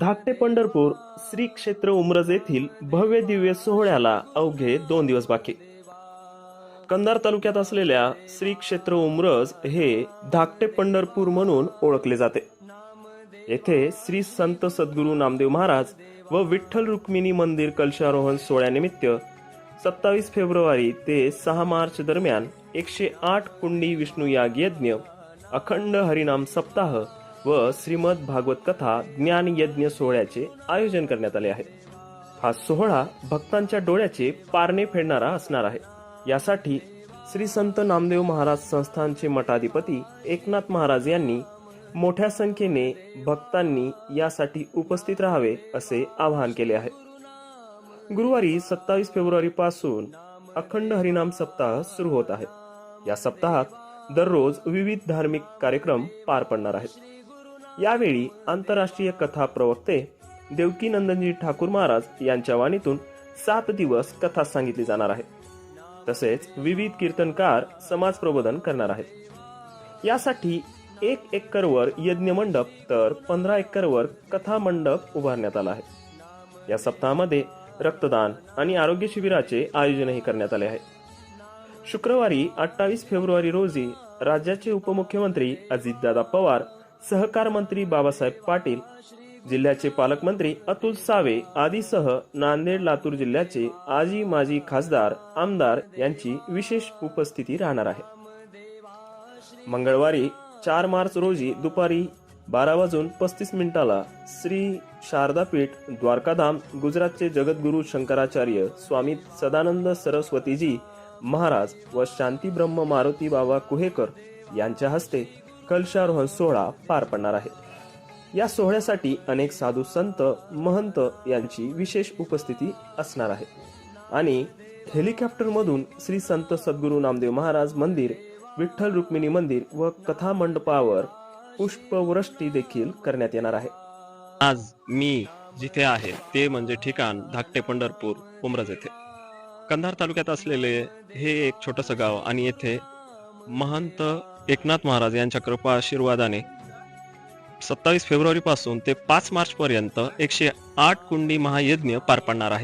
धाकटे पंढरपूर श्री क्षेत्र उमरज येथील भव्य दिव्य सोहळ्याला अवघे दोन दिवस बाकी. कंधार तालुक्यात असलेल्या श्री क्षेत्र उमरज हे धाकटे पंढरपूर म्हणून ओळखले जाते. येथे श्री संत सद्गुरू नामदेव महाराज व विठ्ठल रुक्मिणी मंदिर कलशारोहण सोहळ्यानिमित्त सत्तावीस फेब्रुवारी ते सहा मार्च दरम्यान एकशे आठ कुंडी विष्णू याग यज्ञ अखंड हरिनाम सप्ताह व श्रीमद भागवत कथा ज्ञान यज्ञ सोहळ्याचे आयोजन करण्यात आले आहे. हा सोहळा भक्तांच्या डोळ्याचे पारणे फेडणारा असणार आहे. यासाठी श्री संत नामदेव महाराज संस्थानचे मठाधिपती एकनाथ महाराज यांनी मोठ्या संख्येने भक्तांनी यासाठी उपस्थित राहावे असे आवाहन केले आहे. गुरुवारी सत्तावीस फेब्रुवारी पासून अखंड हरिनाम सप्ताह सुरू होत आहे. या सप्ताहात दररोज विविध धार्मिक कार्यक्रम पार पडणार आहेत. यावेळी आंतरराष्ट्रीय कथा प्रवक्ते देवकी नंदनजी ठाकूर महाराज यांच्या वाणीतून सात दिवस कथा सांगितली जाणार आहे. तसेच विविध कीर्तनकार समाज प्रबोधन करणार आहेत. यासाठी एक एकरवर यज्ञ मंडप तर पंधरा एकरवर कथा मंडप उभारण्यात आला आहे. या सप्ताहामध्ये रक्तदान आणि आरोग्य शिबिराचे आयोजनही करण्यात आले आहे. शुक्रवारी अठ्ठावीस फेब्रुवारी रोजी राज्याचे उपमुख्यमंत्री अजितदादा पवार सहकार मंत्री बाबासाहेब पाटील जिल्ह्याचे पालकमंत्री अतुल सावे आदीसह नांदेड लातूर जिल्ह्याचे आजी माजी खासदार आमदार यांची विशेष उपस्थिती राहणार आहे. मंगळवारी चार मार्च रोजी दुपारी बारा वाजून पस्तीस मिनिटाला श्री शारदापीठ द्वारकाधाम गुजरातचे जगद्गुरू शंकराचार्य स्वामी सदानंद सरस्वतीजी महाराज व शांती ब्रह्म मारुती बाबा कुहेकर यांच्या हस्ते कलशारोहण सोहळा पार पडणार आहे. या सोहळ्यासाठी अनेक साधू संत महंत यांची विशेष उपस्थिती असणार आहे. आणि हेलिकॉप्टरमधून श्री संत सद्गुरू नामदेव महाराज मंदिर विठ्ठल रुक्मिणी मंदिर व कथा मंडपावर पुष्पवृष्टी देखील करण्यात येणार आहे. आज मी जिथे आहे ते म्हणजे ठिकाण धाकटे पंढरपूर उमरज येथे. कंधार तालुक्यात असलेले हे एक छोटंसं गाव आणि येथे महंत एकनाथ महाराज यांच्या कृपा आशीर्वादाने सत्तावीस फेब्रुवारीपासून ते पाच मार्चपर्यंत एकशे आठ कुंडी महायज्ञ पार पाडणार आहे.